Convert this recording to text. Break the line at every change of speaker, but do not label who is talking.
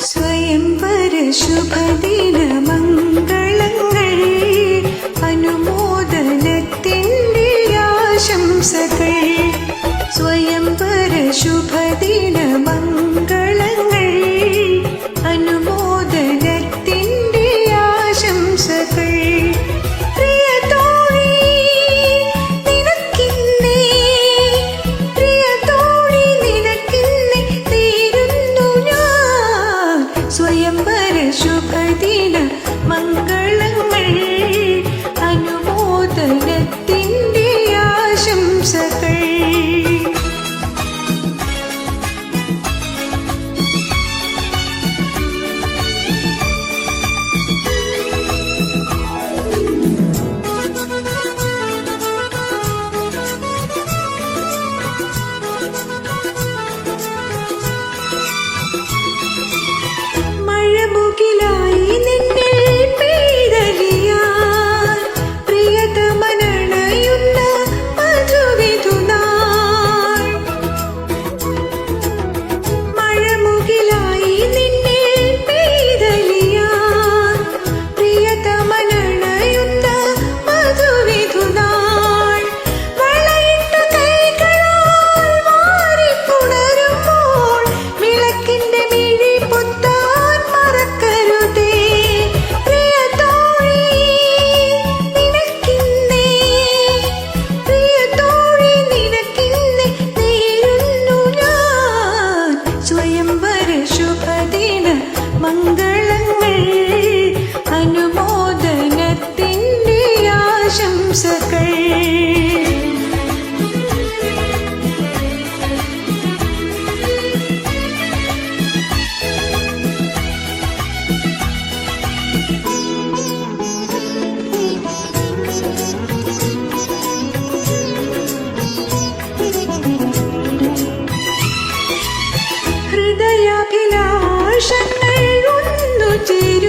സ്വയംവര ശുഭദിന മംഗളങ്ങൾ അനുമോദനത്തിന്റെ ആശംസകൾ. तेरी